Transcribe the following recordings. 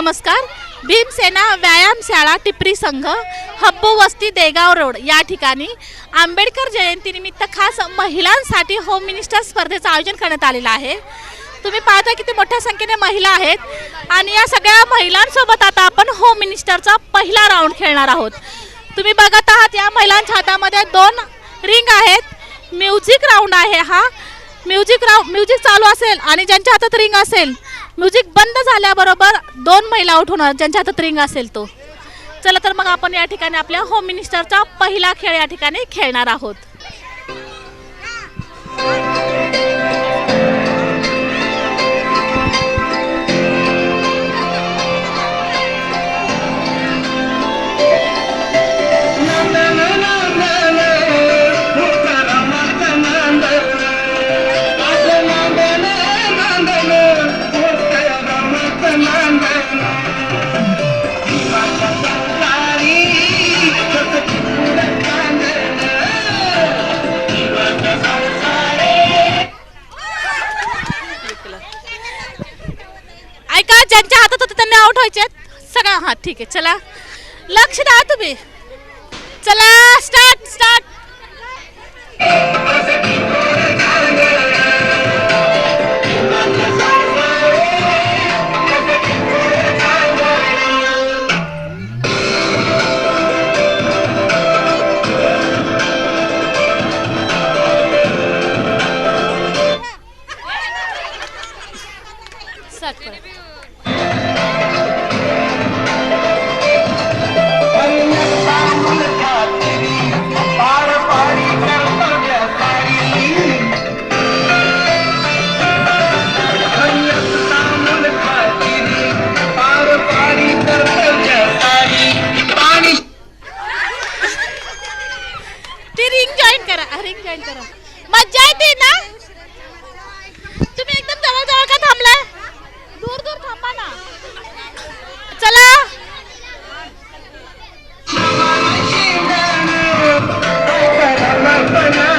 नमस्कार. भीमसेना व्यायामशाळा टिपरी संघ हब्बू वस्ती देगाव रोड या ठिकाणी आंबेडकर जयंतीनिमित्त खास महिलांसाठी होम मिनिस्टर स्पर्धेचं आयोजन करण्यात आलेलं आहे. तुम्ही पाहता किती मोठ्या संख्येने महिला आहेत आणि या सगळ्या महिलांसोबत आता आपण होम मिनिस्टरचा पहिला राऊंड खेळणार आहोत. तुम्ही बघत आहात या महिलांच्या हातामध्ये दोन रिंग आहेत. म्युझिक राऊंड आहे हा. म्युझिक राऊंड म्युझिक चालू असेल आणि ज्यांच्या हातात रिंग असेल म्युझिक बंद झाल्याबरोबर दोन महिला आउट होणार ज्यांच्या हातात रिंग असेल तो. चला तर मग आपण या ठिकाणी आपल्या होम मिनिस्टरचा पहिला खेळ या ठिकाणी खेळणार आहोत. ठीक आहे चला. लक्ष द्या तुम्ही. चला. जॉईन करा रिंग जॉईन करा. मज्जा येते ना? तुम्ही एकदम जवळ जवळ का थांबला? दूर दूर थांबा ना. चला. दूर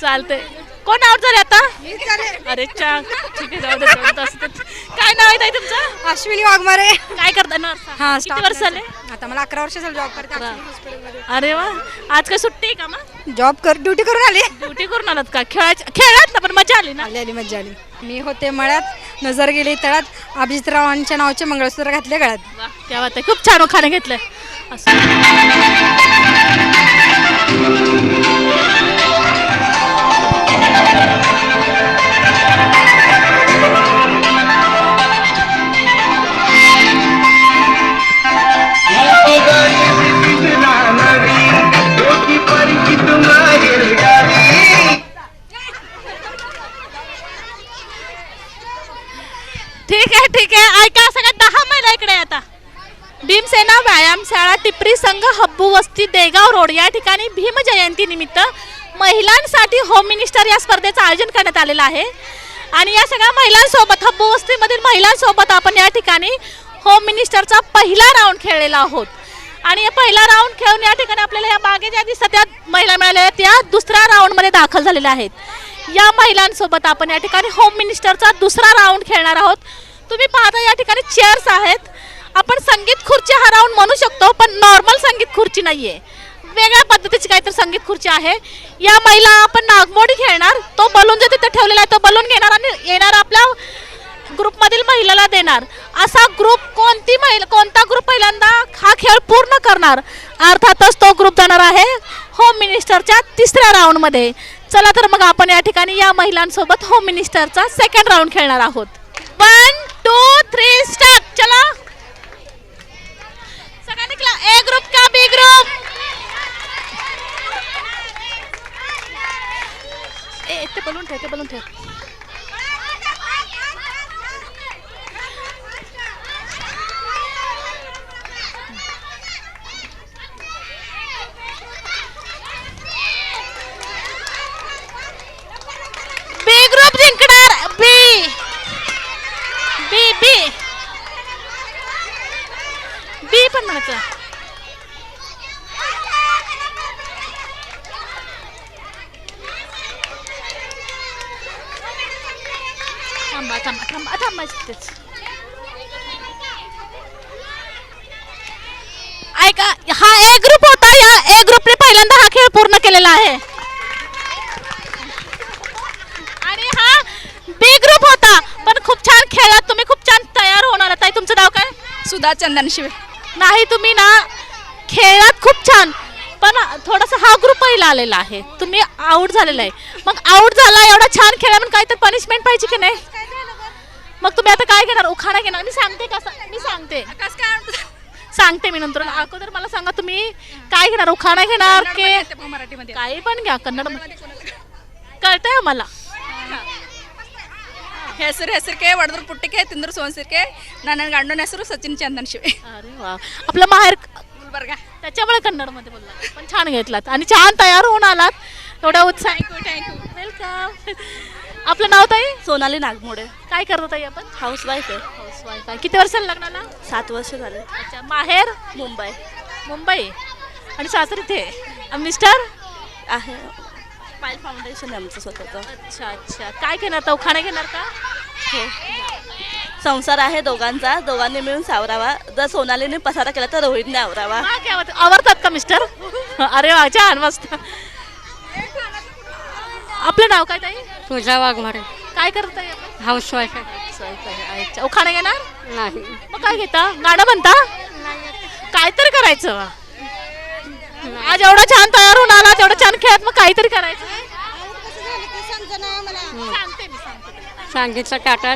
चालतंय. कोण आउट झाले आता? अरे चा ठीक आहे जाऊ दे जाऊ दे, असं तर. काय नाव आहे ताई तुमचं? अश्विनी वाघमारे. काय करता नर्स. हा किती वर्ष झाले? आता मला अकरा वर्ष झालं जॉब करते. अरे वा. आज काय सुट्टी आहे का मग? जॉब कर ड्युटी करून आली. ड्युटी करून आलात का? खेळायच खेळात ना पण मजा आली ना? आली आली मजा आली. मी होते मळ्यात नजर गेली तळ्यात. अभिजितरावांच्या नावाचे मंगळसूत्र घातले गळ्यात. वा क्या बात आहे. खूप छान खाणं घेतलंय. असं. व्यायामशाळा संघ हब्बू वस्ती देगाव रोड या ठिकाणी भीम जयंती निमित्त महिलांसाठी होम मिनिस्टर या स्पर्धेचं आयोजन करण्यात आलेलं आहे. आणि या सगळ्या महिलांसोबत हब्बू वस्तीमधील महिलांसोबत आपण या ठिकाणी होम मिनिस्टरचा पहिला राऊंड खेळलेला आहोत. आणि या पहिला राऊंड खेळून या ठिकाणी आपल्याला या मागे ज्या दिसतात त्या महिला मिळालेल्या आहेत, त्या दुसऱ्या राऊंडमध्ये दाखल झालेल्या आहेत. या महिलांसोबत आपण या ठिकाणी होम मिनिस्टरचा दुसरा राऊंड खेळणार आहोत. तुम्ही पाहता या ठिकाणी चेअर्स आहेत. आपण संगीत खुर्ची हा राऊंड म्हणू शकतो पण नॉर्मल संगीत खुर्ची नाहीये. वेगळ्या पद्धतीची काहीतरी संगीत खुर्ची आहे. या महिला आपण नागमोडी खेळणार तो बलून जो तिथे ठेवलेला आहे तो बलून घेणार आणि येणार आपल्या ग्रुपमधील महिलेला देणार. असा ग्रुप कोणती महिला कोणता ग्रुप पहिल्यांदा हा खेळ पूर्ण करणार? अर्थातच तो ग्रुप जाणार आहे होम मिनिस्टरच्या तिसऱ्या राऊंडमध्ये चला तर मग आपण या ठिकाणी या महिलांसोबत होम मिनिस्टरचा सेकंड राऊंड खेळणार आहोत. वन टू थ्री स्टार्ट चला. ए ग्रुप का बी ग्रुप ए ते बोलून ठेव ते बोलून ठेव बी ग्रुप जिंकणार बी बी बी बी पण म्हणायचं थांबा थांबा थांबा थांबा तिथेच ऐका हा ए ग्रुप होता या ए ग्रुपने पहिल्यांदा हा खेळ पूर्ण केलेला आहे आणि हा बी ग्रुप होता पण खूप छान खेळात तुम्ही खूप छान तयार होणार आता तुमचं नाव काय? सुधा चंदन शिवे. नाही तुम्ही ना खेळात खूप छान. पण थोडासा हा ग्रुप पहिला आलेला आहे. तुम्ही आउट झालेला आहे. मग आउट झाला एवढा छान खेळा म्हणून काय तर पनिशमेंट पाहिजे की नाही? मग तुम्ही आता काय घेणार? उखाणा घेणार. मी सांगते कसं मी सांगते. सांगते मी नंतर. अगोदर मला सांगा तुम्ही काय घेणार? उखाणा घेणार की मराठीमध्ये काही पण घ्या कन्नड कळतंय मला ಹೆಸರು ಹೆಸರಿಗೆ ಒಡೆದ್ರ ಪುಟ್ಟಿಗೆ ತಿಂದ್ರು ಸೋನ್ಸಿರ್ಕೆ ನನ್ನ ಗಂಡನ ಹೆಸರು ಸಚಿನ್ ಚಂದನ್ ಶಿವೆ अरे वा आपलं माहेर ಗುಲ್ಬರ್ಗ त्याच्यामुळे कन्नडमध्ये बोलला पण छान घेतलात आणि छान तयार होऊन आलात एवढ्या उत्साह थँक्यू वेलकम आपलं नाव ताई सोनाली नागमोडे काय करतो ताई आपण हाऊसवाईफ आहे हाऊसवाईफ आहे किती वर्षाला लग्नाला सात वर्ष झाले अच्छा माहेर मुंबई मुंबई आणि सासर इथे आणि मिस्टर आहे स्माईल फाउंडेशन आहे आमचं स्वतःचं. अच्छा अच्छा. काय घेणार? खाणं घेणार का? हो. संसार आहे दोघांचा. दोघांनी मिळून सावरावा. जर सोनालीने पसारा केला तर रोहितने आवरावा. हा, काय आवडतं? आवडतात का मिस्टर? अरे वा छान मस्त. आपलं नाव काय ताई? पूजा वाघमारे. काय करत आपण आहे. Housewife आहे. अच्छा. ओ, खाणं घेणार? नाही. मग काय घेता? गाणं म्हणता? काहीतरी करायचं. आज एवढा छान तयार होऊन आला तेवढं छान खेळत मग काहीतरी करायचं. सांगते मी सांगते सांगीचा काटा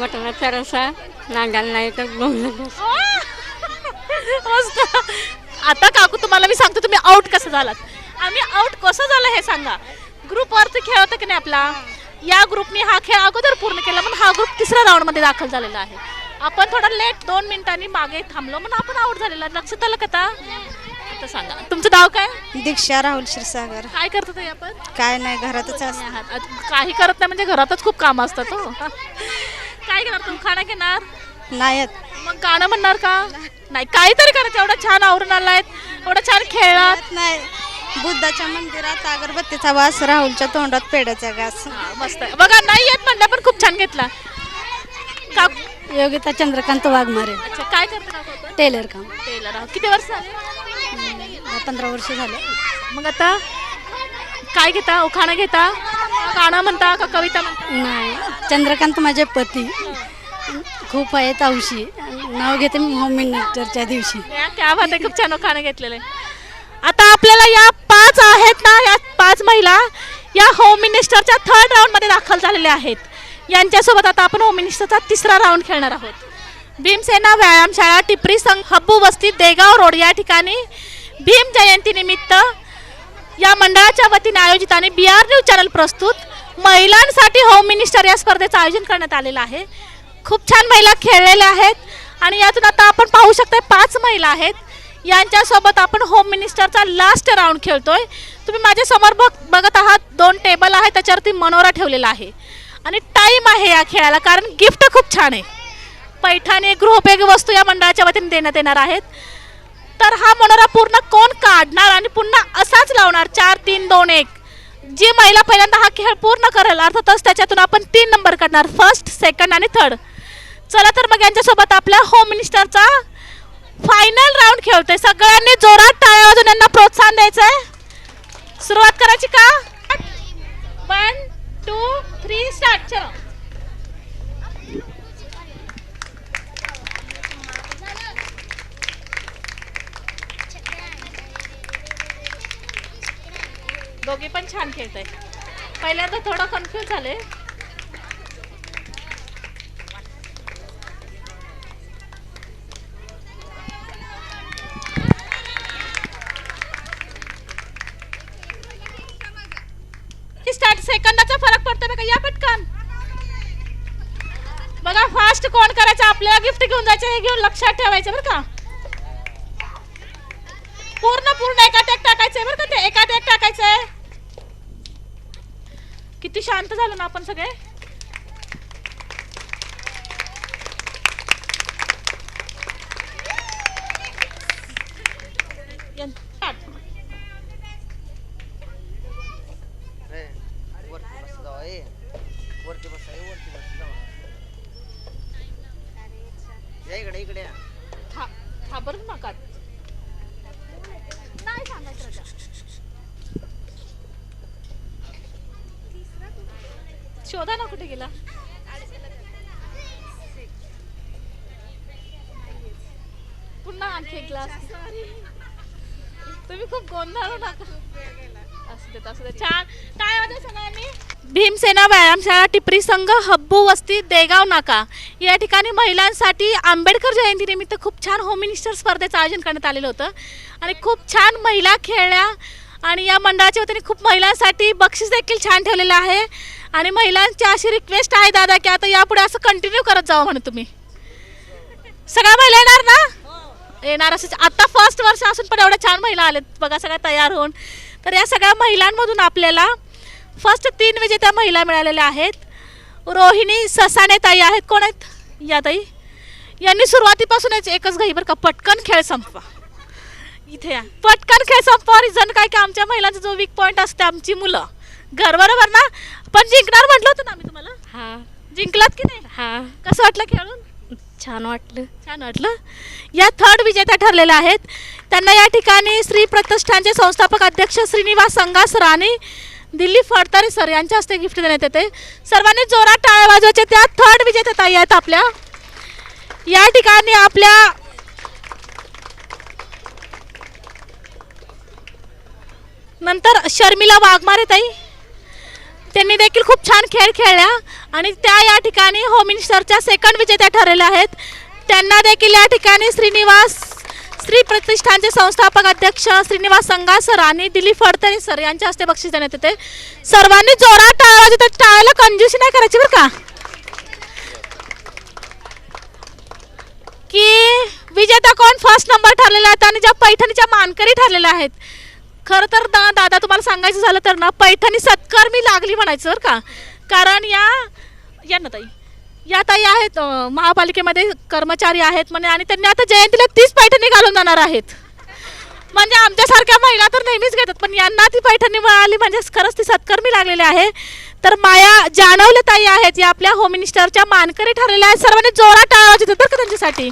मटणाचा रसा नांगाला नाही तर मस्त. आता काकू तुम्हाला मी सांगतो तुम्ही आउट कसं झालात. आम्ही आउट कसं झालं हे सांगा. ग्रुपवरती खेळ होता की नाही आपला? या ग्रुपने हा खेळ अगोदर पूर्ण केला म्हणून हा ग्रुप तिसऱ्या राऊंडमध्ये दाखल झालेला आहे. आपण थोडं लेट दोन मिनिटांनी मागे थांबलो म्हणून आपण आउट झालेला. लक्षात आलं का आता आता सांगा. तुमचं नाव काय? दीक्षा राहुल क्षीरसागर. काय करतो ताई आपण? काय नाही घरातच आहात. काही करत नाही म्हणजे घरातच खूप काम असतात हो. काय घेणार तू खाणं घेणार? नाही येत. मग गाणं म्हणणार का? नाही काहीतरी करायचं एवढं छान आवरून आलाय एवढं छान खेळात. नाही. बुद्धाच्या मंदिरात अगरबत्तीचा वास राहुलच्या तोंडात पेड्याचा घास. हा, मस्त आहे. बघा नाही येत म्हणलं पण खूप छान घेतला. का? योगिता चंद्रकांत वाघमारे. अच्छा काय करता काकू आपण? टेलर काम. टेलर. आहोत. किती वर्ष झाले? पंधरा वर्ष झाले. मग आता काय घेता? उखाणा घेता? गाणं म्हणता का कविता म्हणता? नाही चंद्रकांत माझे पती. खूप आहेत औशी नाव घेते मी होम मिनिस्टरच्या दिवशी. या क्या बात आहे खूप छान उखाणं घेतलेलं आहे. आता आपल्याला या पाच आहेत ना या पाच महिला या होम मिनिस्टरच्या थर्ड राऊंडमध्ये दाखल झालेल्या आहेत. यांच्यासोबत आता आपण होम मिनिस्टरचा तिसरा राऊंड खेळणार आहोत. भीमसेना व्यायामशाळा टिपरी संघ हब्बू वस्ती देगाव रोड या ठिकाणी भीम जयंतीनिमित्त या मंडळाच्या वतीने आयोजित आणि बी आर न्यूज चॅनल प्रस्तुत महिलांसाठी होम मिनिस्टर या स्पर्धेचं आयोजन करण्यात आलेलं आहे. खूप छान महिला खेळलेल्या आहेत आणि यातून आता आपण पाहू शकता पाच महिला आहेत. यांच्यासोबत आपण होम मिनिस्टरचा लास्ट राऊंड खेळतोय. तुम्ही माझ्यासमोर बघ बघत आहात दोन टेबल आहे त्याच्यावरती मनोरा ठेवलेला आहे. आणि टाईम आहे या खेळाला कारण गिफ्ट खूप छान आहे. पैठणी गृहोपयोगी वस्तू या मंडळाच्या वतीने देण्यात येणार आहेत. तर हा मनोरा पूर्ण कोण काढणार आणि पुन्हा असाच लावणार? चार तीन दोन एक. जी महिला पहिल्यांदा हा खेळ पूर्ण करेल अर्थातच त्याच्यातून आपण तीन नंबर काढणार फर्स्ट सेकंड आणि थर्ड चला तर मग यांच्यासोबत आपल्या होम मिनिस्टरचा फायनल राऊंड खेळतोय. सगळ्यांनी जोरात टाळ्या वाजून यांना प्रोत्साहन द्यायचंय. सुरुवात करायची का? वन टू थ्री स्टार्ट चलो. दोघे पण छान खेळत आहे पहिल्यांदा थोडं कन्फ्यूज झाले. स्टार्ट सेकंदाचा फरक पडतो का या पटकन. बघा फास्ट कोण करायचं? आपल्याला गिफ्ट घेऊन जायचं हे घेऊन लक्षात ठेवायचं बरं का. पूर्ण पूर्ण एकात एक टाकायचंय बरं का ते? एकात एक टाकायचंय. किती शांत झालो ना आपण सगळे. शोधा ना कुठे गेला? पुन्हा आणखी एक ग्लास तुम्ही खूप गोंधळ नका असू देत असू छान. काय होतं सगळ्यांनी भीमसेना व्यायामशाळा टिपरी संघ हब्बू वस्ती देगाव नाका. या ठिकाणी महिलांसाठी आंबेडकर जयंतीनिमित्त खूप छान होम मिनिस्टर स्पर्धेचं आयोजन करण्यात आलेलं होतं. आणि खूप छान महिला खेळल्या. आणि या मंडळाच्या वतीने खूप महिलांसाठी बक्षीस देखील छान ठेवलेलं आहे. आणि महिलांची अशी रिक्वेस्ट आहे दादा की आता यापुढे असं कंटिन्यू करत जावं म्हणून तुम्ही. सगळ्या महिला येणार ना? येणार असं आता फर्स्ट वर्ष असून पण एवढ्या छान महिला आल्यात बघा सगळ्या तयार होऊन. तर या सगळ्या महिलांमधून आपल्याला फर्स्ट तीन विजेत्या महिला मिळालेल्या आहेत. रोहिणी ससाने ताई आहेत. कोण आहेत? या ताई. यांनी सुरुवातीपासूनच एकच घाई बरं का पटकन खेळ संपवा. इथे या. पटकन खेळ संपवा रिझन काय की आमच्या महिलांचा जो वीक पॉईंट असते आमची मुलं. घर बरोबर ना? पण जिंकणार म्हटलं होतं ना आम्ही तुम्हाला? हा. जिंकलात की नाही? हा. कसं वाटलं खेळून? छान वाटलं. छान वाटलं. या थर्ड विजेत्या ठरलेल्या आहेत. त्यांना या ठिकाणी श्री प्रतिष्ठानचे संस्थापक अध्यक्ष श्रीनिवास संगास राणे दिल्ली फडतारे सर यांच्या हस्ते गिफ्ट देण्यात येते. सर्वांनी जोरात टाळ्या वाजवायच्या. त्या थर्ड विजेत्या ताई आहेत आपल्या. या ठिकाणी आपल्या नंतर शर्मिला वाघमारे ताई. त्यांनी देखील खूप छान खेळ खेळल्या आणि त्या या ठिकाणी होम मिनिस्टरच्या सेकंड विजेत्या ठरलेल्या आहेत. त्यांना देखील या ठिकाणी श्रीनिवास श्री प्रतिष्ठानचे संस्थापक अध्यक्ष श्रीनिवास संघा सर आणि दिलीप फडतरे सर यांच्या हस्ते बक्षीस देण्यात येते. सर्वांनी जोरात टाळायचे वाजवतात टाळायला कंजूसी नाही करायची बरं का? की विजेता कोण? फर्स्ट नंबर ठरलेला आहेत आणि ज्या पैठणीच्या मानकरी ठरलेल्या आहेत. खरं तर दा दादा तुम्हाला सांगायचं झालं तर ना पैठणी सत्कर्मी लागली म्हणायचं बरं का. कारण या या ना ताई. या ताई आहेत महापालिकेमध्ये कर्मचारी आहेत म्हणे आणि त्यांनी आता जयंतीला तीच पैठणी घालून जाणार आहेत. म्हणजे आमच्यासारख्या महिला तर नेहमीच घेतात पण यांना ती पैठणी मिळाली म्हणजे खरंच ती सत्कर्मी लागलेली आहे. तर माया जानवले ताई आहेत या आपल्या होम मिनिस्टरच्या मानकरी ठरलेल्या आहेत. सर्वांनी जोरात टाळा तर बरं का त्यांच्यासाठी.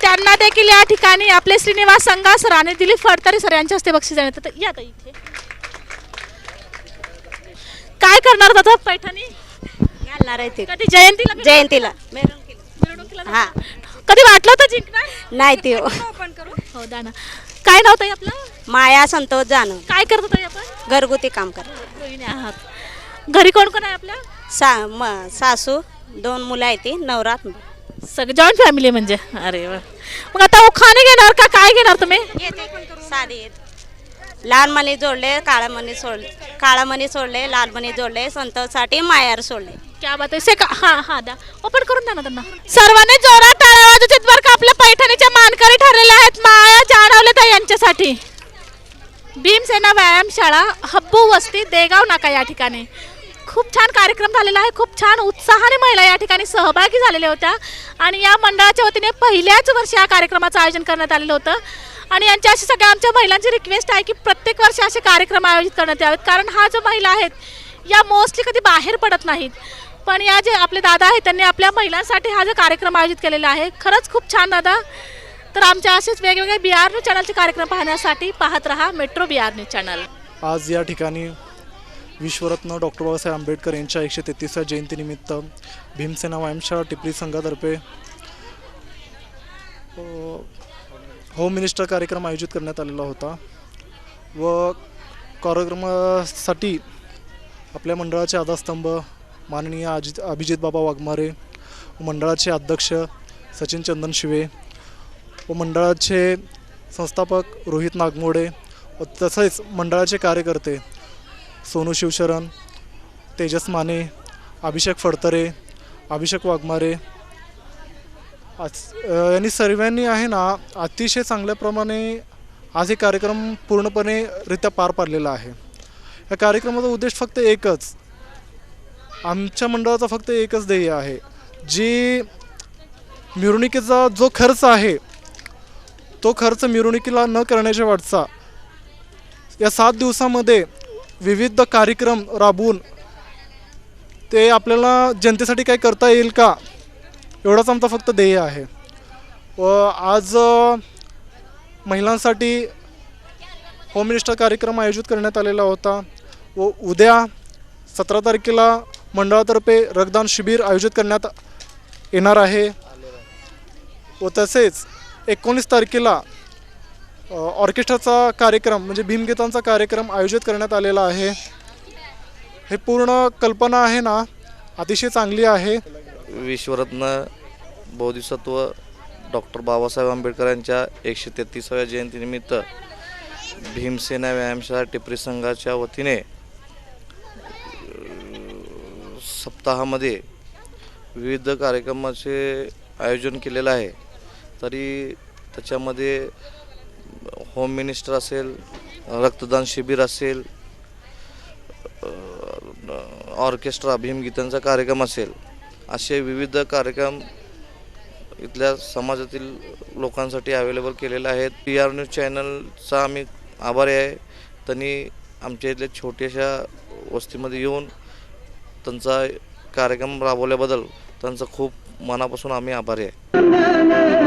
त्यांना देखील या ठिकाणी आपले श्रीनिवास संघा सर आणि दिलीप फडतरे सर यांच्या हस्ते बक्षीस देण्यात येतं. या इथे. काय करणार दादा पैठणी? घालणार आहे ते. कधी जयंतीला? जयंतीला. मिरवणुकीला हा. कधी वाटलं होतं जिंकणार? नाही ते हो. दाना काय नाव ताई आपलं? माया संतोष जाणव काय करतो ताई आपण? घरगुती काम कर गृहिणी आहात. घरी कोण कोण आहे आपल्या सा म सासू दोन मुलं आहेत ती नवरात सगळे जॉईंट फॅमिली म्हणजे? अरे वा. मग आता उखाणे घेणार का काय घेणार तुम्ही? साडी आहेत. लाल मणी जोडले काळा मणी सोडले काळा मणी सोडले लाल मणी जोडले संतोषसाठी मायार सोडले. क्या बात आहे. सेका हा हा द्या. ओपन करून द्या ना त्यांना. सर्वांनी जोरात टाळ्या वाजवतात बरं का. आपल्या पैठणीच्या मानकरी ठरलेल्या आहेत. माया जाणवले त्या यांच्यासाठी. भीमसेना व्यायामशाळा हब्बू वस्ती देगाव नाका या ठिकाणी. खूप छान कार्यक्रम झालेला आहे. खूप छान उत्साहाने महिला या ठिकाणी सहभागी झालेल्या होत्या. आणि या मंडळाच्या वतीने पहिल्याच वर्षी या कार्यक्रमाचं आयोजन करण्यात आलेलं होतं. आणि यांच्या अशा सगळ्या आमच्या महिलांची रिक्वेस्ट आहे की प्रत्येक वर्षी असे कार्यक्रम आयोजित करण्यात यावेत. कारण हा जो महिला आहेत या मोस्टली कधी बाहेर पडत नाहीत. पण या जे आपले दादा आहेत त्यांनी आपल्या महिलांसाठी हा जो कार्यक्रम आयोजित केलेला आहे खरंच खूप छान दादा. तर आमच्या असेच वेगवेगळ्या बी आर न्यूज चॅनलचे कार्यक्रम पाहण्यासाठी पाहत रहा metro B R news channel आज या ठिकाणी विश्वरत्न डॉक्टर बाबासाहेब आंबेडकर यांच्या एकशे तेहतीसव्या जयंतीनिमित्त भीमसेना व्यायामशाळा टिपरी संघातर्फे होम मिनिस्टर कार्यक्रम आयोजित करण्यात आलेला होता. व कार्यक्रमासाठी आपल्या मंडळाचे आधारस्तंभ माननीय अजित अभिजित बाबा वाघमारे मंडळाचे अध्यक्ष सचिन चंदन शिवे व मंडळाचे संस्थापक रोहित नागमोडे व तसेच मंडळाचे कार्यकर्ते सोनू शिवशरण तेजस माने अभिषेक फडतरे अभिषेक वाघमारे. आज यांनी सर्वांनी आहे ना अतिशय चांगल्याप्रमाणे आज हे कार्यक्रम पूर्णपणे रित्या पार पाडलेला आहे. या कार्यक्रमाचा उद्देश फक्त एकच. आमच्या मंडळाचा फक्त एकच ध्येय आहे. जी मिरवणुकीचा जो खर्च आहे तो खर्च मिरवणुकीला न करण्याच्या वाटचा या सात दिवसामध्ये विविध कार्यक्रम राबवून ते आपल्याला जनतेसाठी काय करता येईल का एवढाच आमचा फक्त ध्येय आहे. व आज महिलांसाठी होम मिनिस्टर कार्यक्रम आयोजित करण्यात आलेला होता. व उद्या सतरा तारखेला मंडळातर्फे रक्तदान शिबिर आयोजित करण्यात येणार आहे. व तसेच एकोणीस तारखेला ऑर्केस्ट्राचा कार्यक्रम म्हणजे भीमगीतांचा कार्यक्रम आयोजित करण्यात आलेला आहे. हे पूर्ण कल्पना आहे ना? अतिशय चांगली आहे. विश्वरत्न बोधिसत्व डॉक्टर बाबासाहेब आंबेडकर यांच्या एकशे तेहतीसाव्या जयंतीनिमित्त भीमसेना व्यायामशाळा टिपरी संघाच्या वतीने सप्ताहामध्ये विविध कार्यक्रमाचे आयोजन केलेलं आहे. तरी त्याच्यामध्ये होम मिनिस्टर असेल रक्तदान शिबिर असेल ऑर्केस्ट्रा भीमगीतांचा कार्यक्रम असेल असे विविध कार्यक्रम इथल्या समाजातील लोकांसाठी अवेलेबल केलेले आहेत. पी आर न्यूज चॅनलचा आम्ही आभारी आहे. त्यांनी आमच्या इथल्या छोट्याशा वस्तीमध्ये येऊन त्यांचा कार्यक्रम राबवल्याबद्दल त्यांचं खूप मनापासून आम्ही आभारी आहे.